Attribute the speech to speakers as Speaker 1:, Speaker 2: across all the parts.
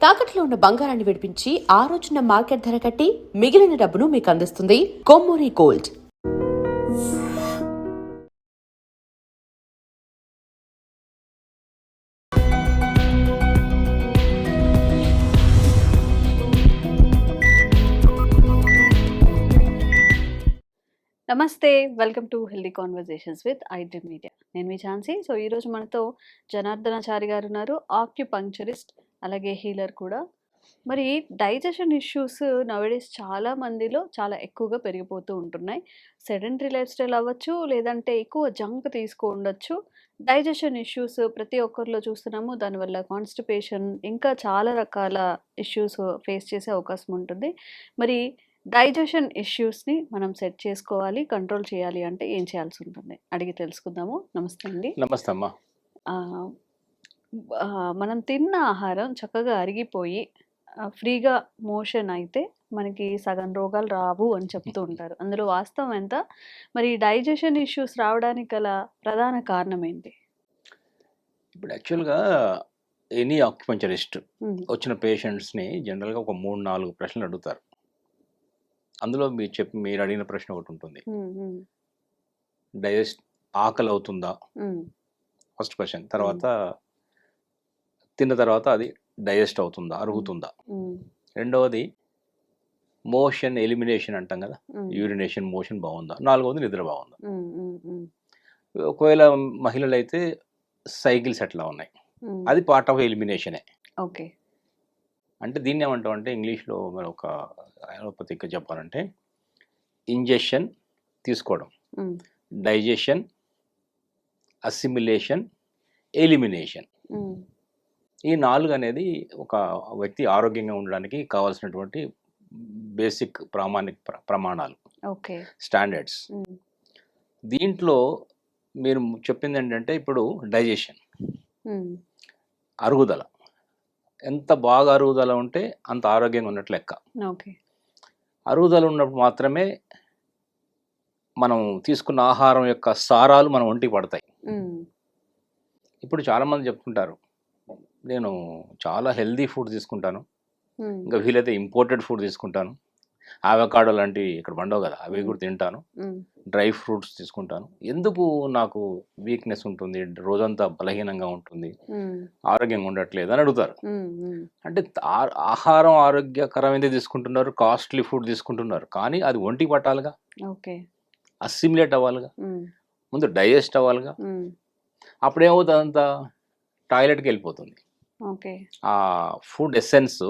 Speaker 1: తాకట్లో ఉన్న బంగారాన్ని విడిపించి ఆ రోజున మార్కెట్ ధర కట్టి మిగిలిన డబ్బును మీకు అందిస్తుంది కొమ్మూరి గోల్డ్.
Speaker 2: నమస్తే welcome to healthy conversations with iDream media నేను మీ ఛాన్సీ సో ఈరోజు మనతో జనార్దనాచారి గారు ఉన్నారు ఆక్యుపంక్చరిస్ట్ అలాగే హీలర్ కూడా. మరి డైజెషన్ ఇష్యూస్ నవడేస్ చాలా మందిలో చాలా ఎక్కువగా పెరిగిపోతూ ఉంటున్నాయి. సెడెంటరీ లైఫ్ స్టైల్ అవ్వచ్చు లేదంటే ఎక్కువ జంక్ తీసుకో ఉండొచ్చు. డైజెషన్ ఇష్యూస్ ప్రతి ఒక్కరిలో చూస్తున్నాము. దానివల్ల కాన్స్టిపేషన్ ఇంకా చాలా రకాల ఇష్యూస్ ఫేస్ చేసే అవకాశం ఉంటుంది. మరి డైజెషన్ ఇష్యూస్ని మనం సెట్ చేసుకోవాలి కంట్రోల్ చేయాలి అంటే ఏం చేయాల్సి ఉంటుంది? అడిగి తెలుసుకుందాము. నమస్తే అండి.
Speaker 3: నమస్తే అమ్మా.
Speaker 2: మనం తిన్న ఆహారం చక్కగా అరిగిపోయి ఫ్రీగా మోషన్ అయితే మనకి సగం రోగాలు రావు అని చెప్తూ ఉంటారు. అందులో వాస్తవం ఎంత? మరి డైజెషన్ ఇష్యూస్ రావడానికి గల ప్రధాన కారణం ఏంటి?
Speaker 3: ఇప్పుడు యాక్చువల్గా ఎనీ ఆక్యుపంచరిస్ట్ వచ్చిన పేషెంట్స్ని జనరల్గా ఒక మూడు నాలుగు ప్రశ్నలు అడుగుతారు. అందులో మీరు చెప్పి మీరు అడిగిన ప్రశ్న ఒకటి ఉంటుంది. డైజెస్ట్ ఆకలి అవుతుందా ఫస్ట్ క్వశ్చన్. తర్వాత తిన్న తర్వాత అది డైజెస్ట్ అవుతుందా అరుగుతుందా? రెండవది మోషన్ ఎలిమినేషన్ అంటాం కదా యూరినేషన్ మోషన్ బాగుందా? నాలుగవది నిద్ర బాగుందా? ఒకవేళ మహిళలు అయితే సైకిల్స్ ఎట్లా ఉన్నాయి అది పార్ట్ ఆఫ్ ఎలిమినేషనే
Speaker 2: ఓకే.
Speaker 3: అంటే దీన్ని ఏమంటాం అంటే ఇంగ్లీష్లో మరి ఒక అలోపతిగా చెప్పాలంటే ఇంజెక్షన్ తీసుకోవడం. Digestion assimilation elimination. ఈ నాలుగు అనేది ఒక వ్యక్తి ఆరోగ్యంగా ఉండడానికి కావాల్సినటువంటి బేసిక్ ప్రామాణిక ప్ర- ప్రమాణాలు.
Speaker 2: ఓకే.
Speaker 3: స్టాండర్డ్స్. దీంట్లో మీరు చెప్పింది ఏంటంటే ఇప్పుడు డైజెషన్. అరుగుదల. ఎంత బాగా అరుగుదల ఉంటే అంత ఆరోగ్యంగా ఉన్నట్లు లెక్క.
Speaker 2: ఓకే.
Speaker 3: అరుగుదల ఉన్నప్పుడు మాత్రమే మనం తీసుకున్న ఆహారం యొక్క సారాలు మన ఒంటికి పడతాయి. ఇప్పుడు చాలామంది చెప్తుంటారు నేను చాలా హెల్దీ ఫుడ్ తీసుకుంటాను. ఇంకా వీలైతే ఇంపోర్టెడ్ ఫుడ్ తీసుకుంటాను. ఆవకాడో లాంటివి ఇక్కడ పండవు కదా అవి కూడా తింటాను. డ్రై ఫ్రూట్స్ తీసుకుంటాను. ఎందుకు నాకు వీక్నెస్ ఉంటుంది రోజంతా బలహీనంగా ఉంటుంది ఆరోగ్యంగా ఉండట్లేదు అని అడుగుతారు. అంటే ఆహారం ఆరోగ్యకరమైనది తీసుకుంటున్నారు కాస్ట్లీ ఫుడ్ తీసుకుంటున్నారు కానీ అది ఒంటికి పట్టాలిగా.
Speaker 2: ఓకే.
Speaker 3: అసిమిలేట్ అవ్వాలిగా. ముందు డైజెస్ట్ అవ్వాలిగా. అప్పుడేమవుతుంది అదంతా టాయిలెట్కి వెళ్ళిపోతుంది. ఆ ఫుడ్ ఎసెన్స్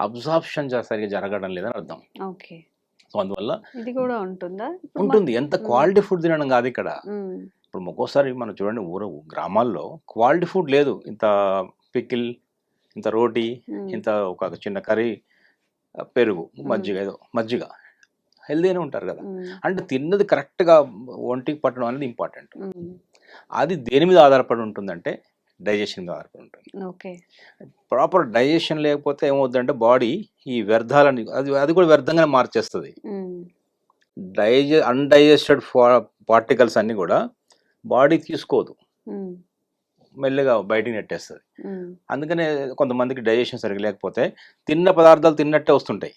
Speaker 3: అబ్జార్ప్షన్ సరిగా జరగడం లేదని అర్థం.
Speaker 2: ఓకే.
Speaker 3: సో అందువల్ల
Speaker 2: ఇది కూడా ఉంటుందా?
Speaker 3: ఉంటుంది. ఎంత. క్వాలిటీ ఫుడ్ తినడం కాదు ఇక్కడ. ఇప్పుడు ఒక్కోసారి మనం చూడండి ఊర గ్రామాల్లో క్వాలిటీ ఫుడ్ లేదు. ఇంత పికిల్ ఇంత రోటీ ఇంత ఒక చిన్న కర్రీ పెరుగు మజ్జిగ ఏదో మజ్జిగ. హెల్దీగానే ఉంటారు కదా. అంటే తిన్నది కరెక్ట్గా ఒంటికి పట్టడం అనేది ఇంపార్టెంట్. అది దేని మీద ఆధారపడి ఉంటుందంటే డైజెషన్ మీద ఆధారపడి ఉంటుంది
Speaker 2: ఓకే.
Speaker 3: ప్రాపర్ డైజెషన్ లేకపోతే ఏమవుతుందంటే బాడీ ఈ వ్యర్థాలని అది అది కూడా వ్యర్థంగానే మార్చేస్తుంది. డైజె అన్డైజెస్టెడ్ పార్టికల్స్ అన్నీ కూడా బాడీ తీసుకోదు. మెల్లగా బయటికి నెట్టేస్తుంది. అందుకనే కొంతమందికి డైజెషన్ సరిగ్గా లేకపోతే తిన్న పదార్థాలు తిన్నట్టే వస్తుంటాయి.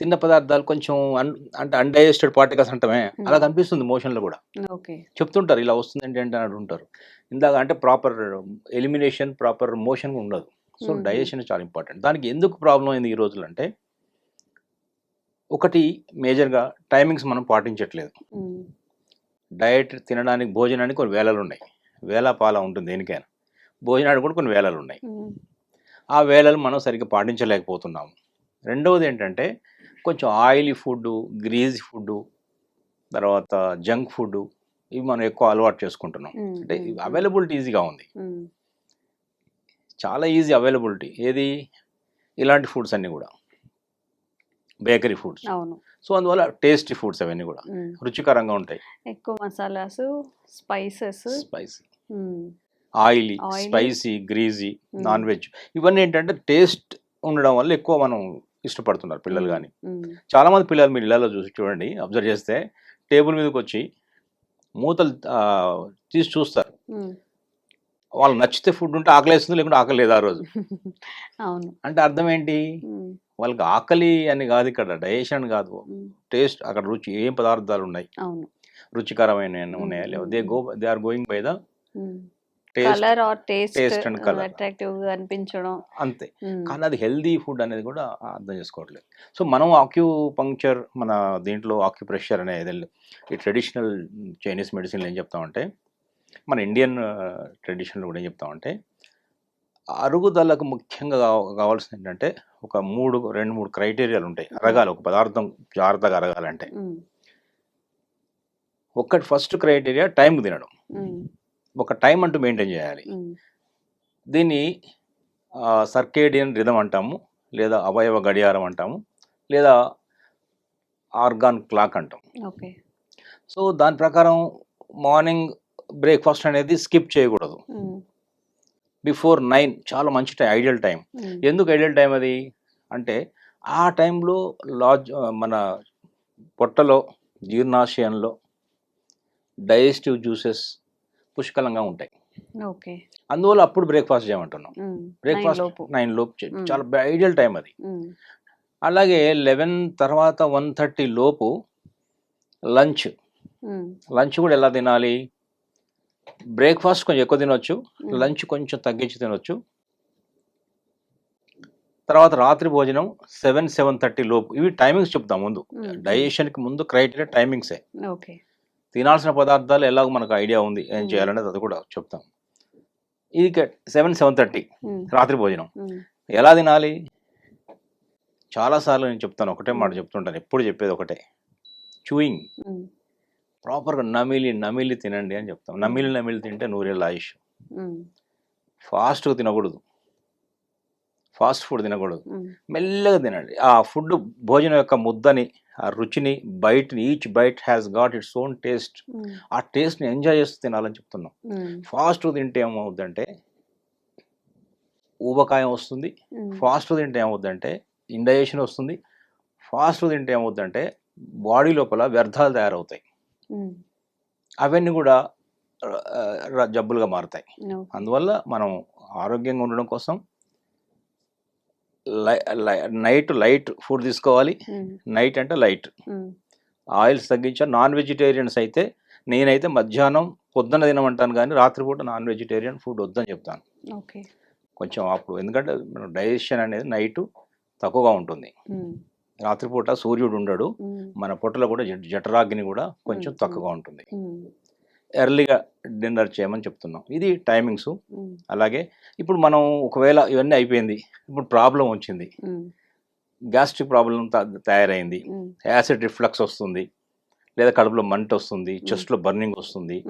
Speaker 3: తిన్న పదార్థాలు కొంచెం అన్ అంటే అన్డైజెస్టెడ్ పార్టికల్స్ అంటమే. అలా కనిపిస్తుంది మోషన్లో కూడా.
Speaker 2: ఓకే.
Speaker 3: చెప్తుంటారు ఇలా వస్తుంది ఏంటి అంటే అని అంటుంటారు. ఇందాక అంటే ప్రాపర్ ఎలిమినేషన్ ప్రాపర్ మోషన్ ఉండదు. సో. డైజెషన్ చాలా ఇంపార్టెంట్ దానికి ఎందుకు ప్రాబ్లం అయింది ఈ రోజులు అంటే ఒకటి మేజర్గా టైమింగ్స్ మనం పాటించట్లేదు. డయట్ తినడానికి భోజనానికి కొన్ని వేళలు ఉన్నాయి. వేళ పాల ఉంటుంది దేనికైనా. భోజనానికి కూడా కొన్ని వేళలు ఉన్నాయి. ఆ వేళలు మనం సరిగ్గా పాటించలేకపోతున్నాము. రెండవది ఏంటంటే కొంచెం ఆయిలీ ఫుడ్ గ్రీజీ ఫుడ్ తర్వాత జంక్ ఫుడ్ ఇవి మనం ఎక్కువ అలవాటు చేసుకుంటున్నాం. అంటే అవైలబిలిటీ ఈజీగా ఉంది. చాలా ఈజీ అవైలబిలిటీ. ఏది? ఇలాంటి ఫుడ్స్ అన్నీ కూడా. Bakery foods.
Speaker 2: అవును.
Speaker 3: సో అందువల్ల టేస్టీ ఫుడ్స్ అవన్నీ కూడా రుచికరంగా ఉంటాయి.
Speaker 2: ఎక్కువ masalas spices.
Speaker 3: Spicy. Oily. Spicy greasy. Non veg. ఇవన్నీ ఏంటంటే టేస్ట్ ఉండడం వల్ల ఎక్కువ మనం ఇష్టపడుతున్నారు పిల్లలు కానీ చాలా మంది పిల్లలు మీరు ఇళ్ళలో చూసి చూడండి అబ్జర్వ్ చేస్తే టేబుల్ మీదకి వచ్చి మూతలు తీసి చూస్తారు. వాళ్ళు నచ్చితే ఫుడ్ ఉంటే ఆకలి వేస్తుంది లేకుంటే ఆకలి లేదు ఆ రోజు?
Speaker 2: అవును.
Speaker 3: అంటే అర్థం ఏంటి? వాళ్ళకి ఆకలి అని కాదు ఇక్కడ డైజెషన్ కాదు. టేస్ట్ అక్కడ రుచి ఏం పదార్థాలు ఉన్నాయి? రుచికరమైన ఉన్నాయా? లేవు. They go they are going by the
Speaker 2: colour or taste
Speaker 3: and colour.
Speaker 2: Attractive అనిపించడం.
Speaker 3: అంతే. కానీ అది హెల్దీ ఫుడ్ అనేది కూడా అర్థం చేసుకోవట్లేదు. సో మనం ఆక్యూ పంక్చర్ మన దీంట్లో ఆక్యూ ప్రెషర్ అనేది ఈ ట్రెడిషనల్ చైనీస్ మెడిసిన్లు ఏం చెప్తామంటే మన ఇండియన్ ట్రెడిషనల్ కూడా ఏం చెప్తామంటే అరుగుదలకు ముఖ్యంగా కావ- కావాల్సింది ఏంటంటే ఒక మూడు రెండు మూడు క్రైటీరియాలు ఉంటాయి. అరగాలి ఒక పదార్థం జాగ్రత్తగా అరగాలంటే. ఒక్కటి ఫస్ట్ క్రైటీరియా టైం తినడం. ఒక టైం అంటూ మెయింటైన్ చేయాలి. దీన్ని సర్కేడియన్ రిధం అంటాము లేదా అవయవ గడియారం అంటాము లేదా ఆర్గాన్ క్లాక్ అంటాం
Speaker 2: ఓకే.
Speaker 3: సో దాని ప్రకారం మార్నింగ్ బ్రేక్ఫాస్ట్ అనేది స్కిప్ చేయకూడదు. బిఫోర్ నైన్ చాలా మంచి టైం ఐడియల్ టైం ఎందుకు ఐడియల్ టైం అది? అంటే ఆ టైంలో లాజ్ మన పొట్టలో జీర్ణాశయంలో డైజెస్టివ్ జ్యూసెస్ పుష్కలంగా ఉంటాయి.
Speaker 2: ఓకే.
Speaker 3: అందువల్ల అప్పుడు బ్రేక్ఫాస్ట్ చేయమంటున్నాం. బ్రేక్ఫాస్ట్ నైన్ లోపు. చాలా ఐడియల్ టైం అది. అలాగే లెవెన్ తర్వాత వన్ థర్టీ లోపు లంచ్. లంచ్ కూడా ఎలా తినాలి? బ్రేక్ఫాస్ట్ కొంచెం ఎక్కువ తినొచ్చు. లంచ్ కొంచెం తగ్గించి తినొచ్చు. తర్వాత రాత్రి భోజనం సెవెన్ సెవెన్ థర్టీ లోపు. ఇవి టైమింగ్స్ చెప్తాం ముందు. డైజెషన్కి ముందు క్రైటీరియా టైమింగ్సే.
Speaker 2: ఓకే.
Speaker 3: తినాల్సిన పదార్థాలు ఎలాగో మనకు ఐడియా ఉంది ఏం. చేయాలనేది అది కూడా చెప్తాం. ఇది సెవెన్ సెవెన్ థర్టీ రాత్రి భోజనం. ఎలా తినాలి? చాలాసార్లు నేను చెప్తాను ఒకటే మాట చెప్తుంటాను ఎప్పుడు చెప్పేది ఒకటే. చూయింగ్ ప్రాపర్గా నమిలి నమిలి తినండి అని చెప్తాం. నమిలి నమిలి తింటే నూరేళ్ళ ఆయుష్ ఫాస్ట్గా తినకూడదు. ఫాస్ట్ ఫుడ్ తినకూడదు. మెల్లగా తినండి. ఆ ఫుడ్ భోజనం యొక్క ముద్దని ఆ రుచిని బయటని each bite has got its own taste ఆ టేస్ట్ని ఎంజాయ్ చేస్తూ తినాలని చెప్తున్నాం. ఫాస్ట్ తింటే ఏమవుద్దంటే ఊబకాయం వస్తుంది. ఫాస్ట్ తింటే ఏమవుద్దంటే ఇండైజెషన్ వస్తుంది. ఫాస్ట్ తింటే ఏమవుద్దంటే బాడీ లోపల వ్యర్థాలు తయారవుతాయి. అవన్నీ కూడా జబ్బులుగా మారుతాయి. అందువల్ల మనం ఆరోగ్యంగా ఉండడం కోసం నైట్ లైట్ ఫుడ్ తీసుకోవాలి. నైట్ అంటే లైట్. ఆయిల్స్ తగ్గించాలి నాన్ వెజిటేరియన్స్ అయితే నేనైతే మధ్యాహ్నం పొద్దున్న తినమంటాను కానీ రాత్రిపూట నాన్ వెజిటేరియన్ ఫుడ్ వద్దని చెప్తాను. కొంచెం అప్పుడు ఎందుకంటే డైజెషన్ అనేది నైట్ తక్కువగా ఉంటుంది. రాత్రిపూట సూర్యుడు ఉండడు. మన పొట్టలో కూడా జఠ- జఠరాగ్ని కూడా కొంచెం. తక్కువగా ఉంటుంది. ఎర్లీగా డిన్నర్ చేయమని చెప్తున్నాం. ఇది టైమింగ్స్. అలాగే ఇప్పుడు మనం ఒకవేళ ఇవన్నీ అయిపోయింది. ఇప్పుడు ప్రాబ్లం వచ్చింది. గ్యాస్ట్రిక్ ప్రాబ్లం తయారైంది. యాసిడ్ రిఫ్లక్స్ వస్తుంది. లేదా కడుపులో మంట వస్తుంది. చెస్ట్లో బర్నింగ్ వస్తుంది.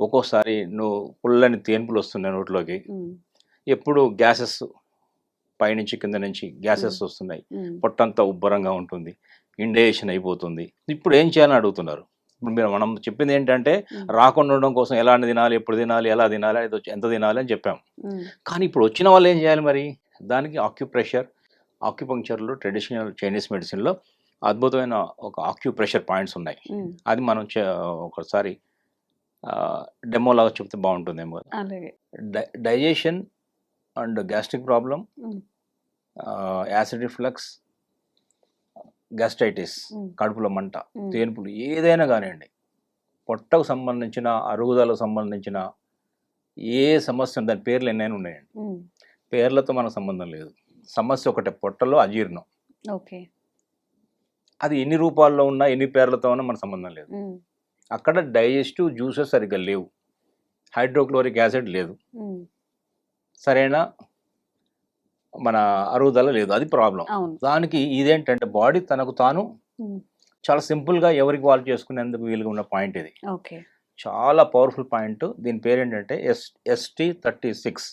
Speaker 3: ఒక్కోసారి నువ్వు పుల్లని తేన్పులు వస్తున్నాయి నోట్లోకి. ఎప్పుడు గ్యాసెస్ పైనుంచి కింద నుంచి గ్యాసెస్ వస్తున్నాయి. పొట్టంతా ఉబ్బరంగా ఉంటుంది. ఇండేషన్ అయిపోతుంది. ఇప్పుడు ఏం చేయాలని అడుగుతున్నారు? ఇప్పుడు మీరు మనం చెప్పింది ఏంటంటే రాకుండా ఉండడం కోసం ఎలాంటి తినాలి ఎప్పుడు తినాలి ఎలా తినాలి అది ఎంత తినాలి అని చెప్పాం. కానీ ఇప్పుడు వచ్చిన వాళ్ళు ఏం చేయాలి మరి? దానికి ఆక్యుప్రెషర్ ఆక్యుపంక్చర్లో ట్రెడిషనల్ చైనీస్ మెడిసిన్లో అద్భుతమైన ఒక ఆక్యుప్రెషర్ పాయింట్స్ ఉన్నాయి. అది మనం ఒకసారి డెమో లాగా చెప్తే బాగుంటుందేమో digestion and gastric problem acid reflux gastritis కడుపులో మంట తేన్పులు ఏదైనా కానివ్వండి పొట్టకు సంబంధించిన అరుగుదలకు సంబంధించిన ఏ సమస్య దాని పేర్లు ఎన్నైనా ఉన్నాయండి. పేర్లతో మనకు సంబంధం లేదు. సమస్య ఒకటే పొట్టలో అజీర్ణం.
Speaker 2: ఓకే.
Speaker 3: అది ఎన్ని రూపాల్లో ఉన్నా ఎన్ని పేర్లతో ఉన్నా మన సంబంధం లేదు. అక్కడ డైజెస్టివ్ జ్యూసెస్ సరిగ్గా లేవు. హైడ్రోక్లోరిక్ యాసిడ్ లేదు. సరైన మన అరుగుదల లేదు. అది ప్రాబ్లం. దానికి ఇదేంటంటే బాడీ తనకు తాను చాలా సింపుల్గా ఎవరికి వాళ్ళు చేసుకునేందుకు వీలుగా ఉన్న పాయింట్ ఇది. చాలా పవర్ఫుల్ పాయింట్. దీని పేరు ఏంటంటే S ST thirty six.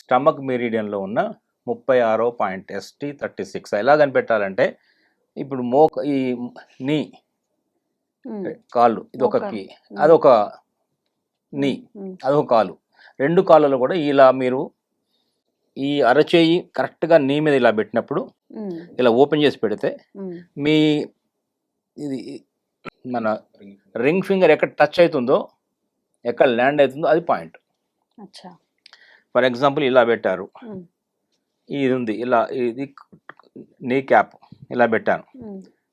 Speaker 3: Stomach మెరీడియన్లో ఉన్న ముప్పై ఆరో పాయింట్ ఎస్టీ థర్టీ సిక్స్. ఎలా కనిపెట్టాలంటే ఇప్పుడు మోక ఈ నీ కాళ్ళు ఇది ఒక. కీ అదొక నీ అదొక కాలు. రెండు కాళ్ళలో కూడా ఇలా మీరు ఈ అరచేయి కరెక్ట్గా నీ మీద ఇలా పెట్టినప్పుడు ఇలా ఓపెన్ చేసి పెడితే మీ ఇది మన రింగ్ ఫింగర్ ఎక్కడ టచ్ అవుతుందో ఎక్కడ ల్యాండ్ అవుతుందో అది పాయింట్. ఫర్ ఎగ్జాంపుల్ ఇలా పెట్టారు. ఇది ఉంది ఇలా ఇది నీ క్యాప్ ఇలా పెట్టాను.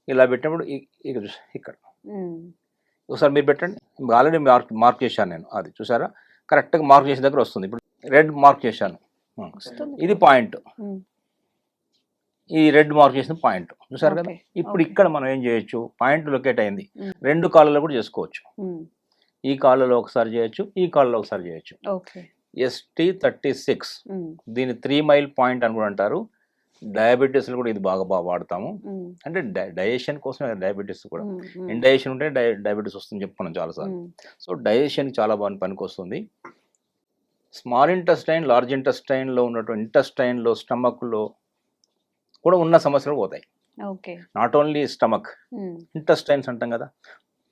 Speaker 3: ఇలా పెట్టినప్పుడు ఇక్కడ చూసా- ఇక్కడ.
Speaker 2: ఉమ్,
Speaker 3: ఒకసారి మీరు పెట్టండి. ఆల్రెడీ మార్క్ మార్క్ చేశాను నేను. అది చూసారా? కరెక్ట్గా మార్క్ చేసిన దగ్గర వస్తుంది. ఇప్పుడు రెడ్ మార్క్ చేశాను. ఇది పాయింట్. ఈ రెడ్ మార్క్ చేసిన పాయింట్. చూసారు కదా? ఇప్పుడు. ఇక్కడ మనం ఏం చేయొచ్చు? పాయింట్ లొకేట్ అయింది. రెండు కాళ్ళలో కూడా చేసుకోవచ్చు. ఈ కాళ్ళలో ఒకసారి చేయొచ్చు ఈ కాళ్ళలో ఒకసారి చేయొచ్చు. ST thirty six. దీని త్రీ మైల్ పాయింట్ అని కూడా అంటారు. డయాబెటీస్లో కూడా ఇది బాగా బాగా వాడతాము. అంటే డైజెషన్ కోసం డయాబెటీస్ కూడా. ఇండైజెషన్ ఉంటే డయాబెటీస్ వస్తుంది చెప్పుకున్నాం చాలాసార్లు. సో డైజెషన్ చాలా బాగా పనికి వస్తుంది స్మాల్ ఇంటెస్టైన్ లార్జ్ ఇంటెస్టైన్లో ఉన్నటువంటి ఇంటెస్టైన్లో స్టమక్లో కూడా ఉన్న సమస్యలు పోతాయి.
Speaker 2: Okay.
Speaker 3: Not only stomach intestines అంటాం కదా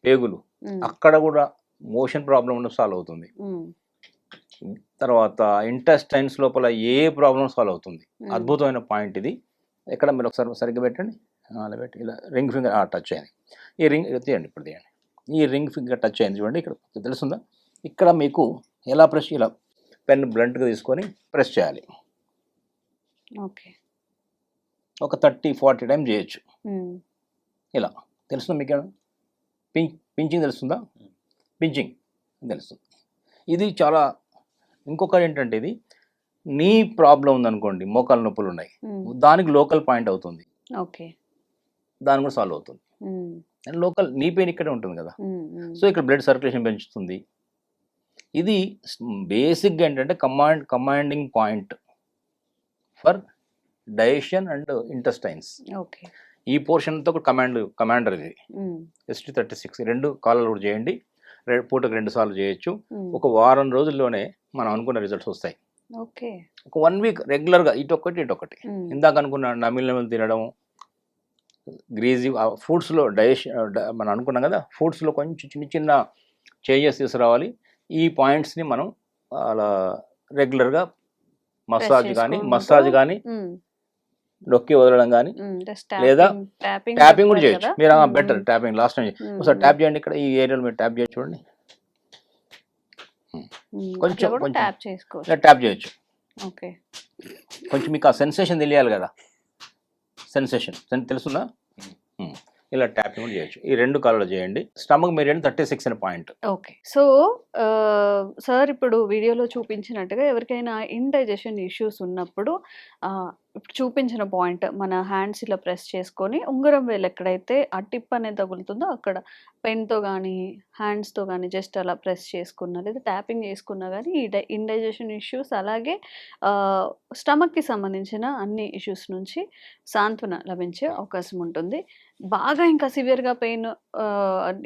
Speaker 3: పేగులు.
Speaker 2: ఉమ్,
Speaker 3: అక్కడ కూడా మోషన్ ప్రాబ్లం ఉన్న సాల్వ్ అవుతుంది.
Speaker 2: ఉమ్,
Speaker 3: తర్వాత ఇంటెస్టైన్స్ లోపల ఏ ప్రాబ్లం సాల్వ్ అవుతుంది?
Speaker 2: ఉమ్,
Speaker 3: అద్భుతమైన పాయింట్ ఇది. ఎక్కడ మీరు ఒకసారి సరిగ్గా పెట్టండి. అలా పెట్టి ఇలా రింగ్ ఫింగర్ టచ్ అయింది ఈ రింగ్ తీయండి ఇప్పుడు తీయండి. ఈ రింగ్ ఫింగర్ టచ్ అయింది చూడండి ఇక్కడ తెలుస్తుందా? ఇక్కడ మీకు ఎలా ప్రెస్ ఇలా పెన్ బ్లంట్గా తీసుకొని ప్రెస్ చేయాలి.
Speaker 2: ఓకే.
Speaker 3: ఒక థర్టీ ఫార్టీ టైం చేయొచ్చు. ఇలా. తెలుస్తుందా మీకు పిం పించింగ్ తెలుస్తుందా? పించింగ్ తెలుస్తుంది. ఇది చాలా ఇంకొకటి ఏంటంటే ఇది నీ ప్రాబ్లం ఉందనుకోండి మోకాలు నొప్పులు ఉన్నాయి. దానికి లోకల్ పాయింట్ అవుతుంది.
Speaker 2: ఓకే.
Speaker 3: దాని కూడా సాల్వ్ అవుతుంది. లోకల్ నీ పెయిన్ ఇక్కడే ఉంటుంది కదా. సో ఇక్కడ బ్లడ్ సర్క్యులేషన్ పెంచుతుంది. ఇది బేసిక్గా ఏంటంటే command commanding point for digestion and intestines.
Speaker 2: Okay.
Speaker 3: ఈ పోర్షన్తో కూడా కమాండ్ కమాండర్ ఇది. ఎస్టీ థర్టీ సిక్స్ రెండు కాలాలు కూడా చేయండి. పూటకు రెండు సార్లు చేయొచ్చు. ఒక వారం రోజుల్లోనే మనం అనుకున్న రిజల్ట్స్ వస్తాయి.
Speaker 2: ఓకే.
Speaker 3: ఒక వన్ వీక్ రెగ్యులర్గా ఇటు ఒకటి ఇటు ఒకటి
Speaker 2: ఉమ్,
Speaker 3: ఇందాక అనుకున్న నమిలి నమిలి తినడం గ్రీజీ ఫుడ్స్లో డైజెషన్ మనం అనుకున్నాం కదా ఫుడ్స్లో కొంచెం చిన్న చిన్న చేంజెస్ తీసుకురావాలి. ఈ పాయింట్స్ని మనం అలా రెగ్యులర్గా మసాజ్ కానీ మసాజ్ కానీ నొక్కి వదలడం కానీ లేదా ట్యాపింగ్ కూడా చేయొచ్చు? మీరు బెటర్ ట్యాపింగ్ లాస్ట్ టైం ఒకసారి ట్యాప్ చేయండి ఇక్కడ ఈ ఏరియాలో మీరు ట్యాప్ చేయొచ్చు చూడండి. కొంచెం- కొంచెం.
Speaker 2: ట్యాప్
Speaker 3: చేయొచ్చు. కొంచెం మీకు ఆ సెన్సేషన్ తెలియాలి కదా? సెన్సేషన్ తెలుస్తుందా ఉమ్. ఇలా ట్యాపింగ్ కూడా చేయొచ్చు. ఈ రెండు కాలంలో చేయండి. స్టమక్ మీరు థర్టీ సిక్స్ అనే పాయింట్.
Speaker 2: ఓకే. సో సార్ ఇప్పుడు వీడియోలో చూపించినట్టుగా ఎవరికైనా ఇండైజెషన్ ఇష్యూస్ ఉన్నప్పుడు చూపించిన పాయింట్ మన హ్యాండ్స్ ఇలా ప్రెస్ చేసుకొని ఉంగరం వేలు ఎక్కడైతే ఆ టిప్ అనేది తగులుతుందో అక్కడ పెన్తో కానీ హ్యాండ్స్తో కానీ జస్ట్ అలా ప్రెస్ చేసుకున్నా లేదా ట్యాపింగ్ చేసుకున్నా కానీ ఈ డై ఇండైజెషన్ ఇష్యూస్ అలాగే స్టమక్కి సంబంధించిన అన్ని ఇష్యూస్ నుంచి సాంత్వన లభించే అవకాశం ఉంటుంది. బాగా ఇంకా సివియర్గా పెయిన్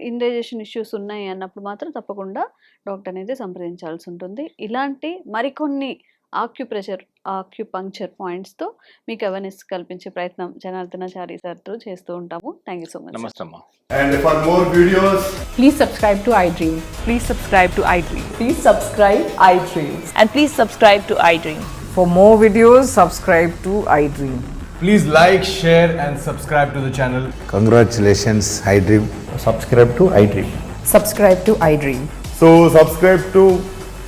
Speaker 2: ఇండైజెషన్ ఇష్యూస్ ఉన్నాయి అన్నప్పుడు మాత్రం తప్పకుండా డాక్టర్ అనేది సంప్రదించాల్సి ఉంటుంది. ఇలాంటి మరికొన్ని ఆక్యుప్రెషర్ ఆక్యుపంక్చర్ పాయింట్స్తో మీకు అవేర్నెస్ కల్పించే ప్రయత్నం జనార్దనాచారి సార్తో చేస్తూ ఉంటాము థ్యాంక్ యూ సో మచ్
Speaker 3: నమస్తే అమ్మా
Speaker 4: And for more videos,
Speaker 5: Please subscribe to iDream.
Speaker 6: Please subscribe to iDream.
Speaker 5: Please subscribe iDreams.
Speaker 6: And please subscribe to iDream.
Speaker 5: For more videos, subscribe to iDream.
Speaker 4: please like, share, and subscribe to the channel.
Speaker 7: Congratulations, iDream.
Speaker 8: subscribe to iDream.
Speaker 5: Subscribe to iDream.
Speaker 4: So, subscribe to iDream Media.
Speaker 9: I